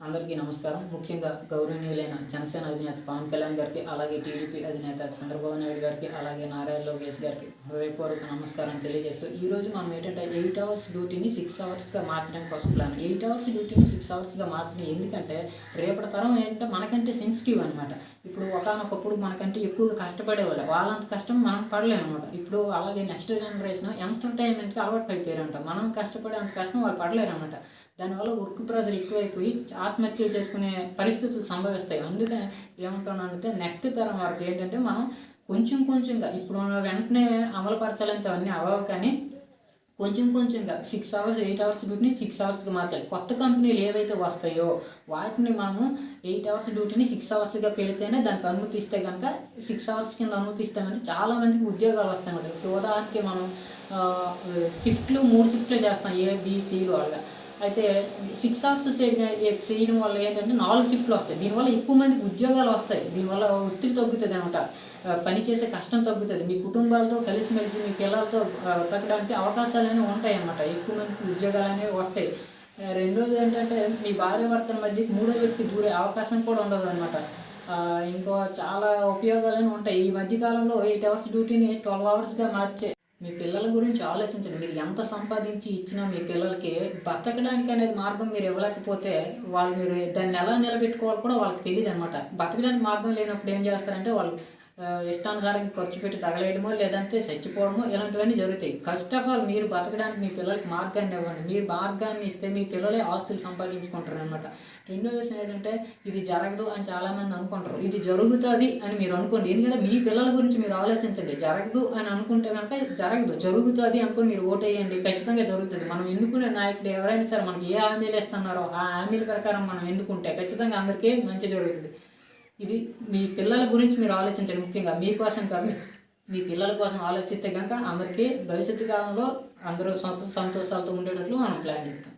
అందరికీ నమస్కారం. ముఖ్యంగా గౌరవనీయులైన జనసేన అధినేత పవన్ కళ్యాణ్ గారికి అలాగే టీడీపీ అధినేత చంద్రబాబు నాయుడు గారికి అలాగే నారాయణ లోకేష్ గారికి హృదయపూర్వక నమస్కారం తెలియజేస్తూ ఈ రోజు మనం ఏంటంటే ఎయిట్ అవర్స్ డ్యూటీని సిక్స్ అవర్స్గా మార్చడం కోసం ప్లాన్ ఎయిట్ అవర్స్ డ్యూటీని సిక్స్ అవర్స్గా మార్చడం ఎందుకంటే రేపటి తరం ఏంటంటే మనకంటే సెన్సిటివ్ అనమాట ఇప్పుడు ఒకనొకప్పుడు మనకంటే ఎక్కువగా కష్టపడేవాళ్ళు వాళ్ళంత కష్టం మనం పడలేము అనమాట ఇప్పుడు అలాగే నెక్స్ట్ జనరేషన్ ఎంటర్టైన్మెంట్కి అలవాటు పడిపోయారంట. మనం కష్టపడే అంత కష్టం వాళ్ళు పడలేరు అనమాట దానివల్ల వర్క్ ప్రెజర్ ఎక్కువైపోయి ఆత్మహత్యలు చేసుకునే పరిస్థితులు సంభవిస్తాయి. అందుకే ఏమంటున్నానంటే నెక్స్ట్ తరం వరకు ఏంటంటే మనం కొంచెం కొంచెంగా ఇప్పుడు వెంటనే అమలుపరచాలంటే అవన్నీ అవ్వవు కానీ కొంచెం కొంచెంగా సిక్స్ అవర్స్ ఎయిట్ అవర్స్ డ్యూటీని సిక్స్ అవర్స్గా మార్చాలి. కొత్త కంపెనీలు ఏవైతే వస్తాయో వాటిని మనము ఎయిట్ అవర్స్ డ్యూటీని సిక్స్ అవర్స్గా పెడితేనే దానికి అనుమతి ఇస్తే కనుక సిక్స్ అవర్స్ కింద అనుమతి ఇస్తామంటే ఉద్యోగాలు వస్తాయి ఇప్పుడు ఉదాహరణకి మనం షిఫ్ట్లు మూడు షిఫ్ట్లు చేస్తాం ఏ బీసీలు అలాగా. అయితే సిక్స్ అవర్స్ చేయడం వల్ల ఏంటంటే నాలుగు షిఫ్ట్లు వస్తాయి. దీనివల్ల ఎక్కువ మందికి ఉద్యోగాలు వస్తాయి. దీనివల్ల ఒత్తిడి తగ్గుతుంది అనమాట. పని చేసే కష్టం తగ్గుతుంది. మీ కుటుంబాలతో కలిసిమెలిసి మీ పిల్లలతో తగ్గడానికి అవకాశాలు అనేవి ఉంటాయి అన్నమాట. ఎక్కువ మందికి ఉద్యోగాలు అనేవి వస్తాయి. రెండోది ఏంటంటే మీ భార్య భర్తల మధ్య మూడో వ్యక్తి దూరే అవకాశం కూడా ఉండదు అనమాట ఇంకో చాలా ఉపయోగాలు ఉంటాయి. ఈ మధ్య కాలంలో ఎయిట్ అవర్స్ డ్యూటీని ట్వెల్వ్ అవర్స్గా మార్చే మీ పిల్లల గురించి ఆలోచించండి. మీరు ఎంత సంపాదించి ఇచ్చినా మీ పిల్లలకి బతకడానికి అనేది మార్గం మీరు ఇవ్వలేకపోతే వాళ్ళు మీరు దాన్ని ఎలా నిలబెట్టుకోవాలి కూడా వాళ్ళకి తెలియదు అనమాట బతకడానికి మార్గం లేనప్పుడు ఏం చేస్తారంటే వాళ్ళు ఇష్టానుసారం ఖర్చు పెట్టి తగలేయడమో లేదంటే చచ్చిపోవడమో ఇలాంటివన్నీ జరుగుతాయి. ఫస్ట్ ఆఫ్ ఆల్ మీరు బతకడానికి మీ పిల్లలకి మార్గాన్ని ఇవ్వండి. మీరు మార్గాన్ని ఇస్తే మీ పిల్లలే ఆస్తులు సంపాదించుకుంటారు అనమాట రెండో విషయం ఏంటంటే ఇది జరగదు అని చాలామంది అనుకుంటారు. ఇది జరుగుతుంది అని మీరు అనుకోండి. ఎందుకంటే మీ పిల్లల గురించి మీరు ఆలోచించండి. జరగదు అని అనుకుంటే కనుక జరగదు. జరుగుతుంది అనుకుని మీరు ఓటేయండి. ఖచ్చితంగా జరుగుతుంది. మనం ఎన్నుకునే నాయకుడు ఎవరైనా సరే మనకి ఏ హామీలు ఇస్తున్నారో ఆ హామీల ప్రకారం మనం ఎన్నుకుంటే ఖచ్చితంగా అందరికీ మంచి జరుగుతుంది. ఇది మీ పిల్లల గురించి మీరు ఆలోచించండి. ముఖ్యంగా మీకోసం కాదు మీ- మీ పిల్లల కోసం ఆలోచిస్తే కనుక అందరికీ భవిష్యత్తు కాలంలో అందరూ సంతో సంతోషాలతో ఉండేటట్లు మనం ప్లాన్ చేస్తాం.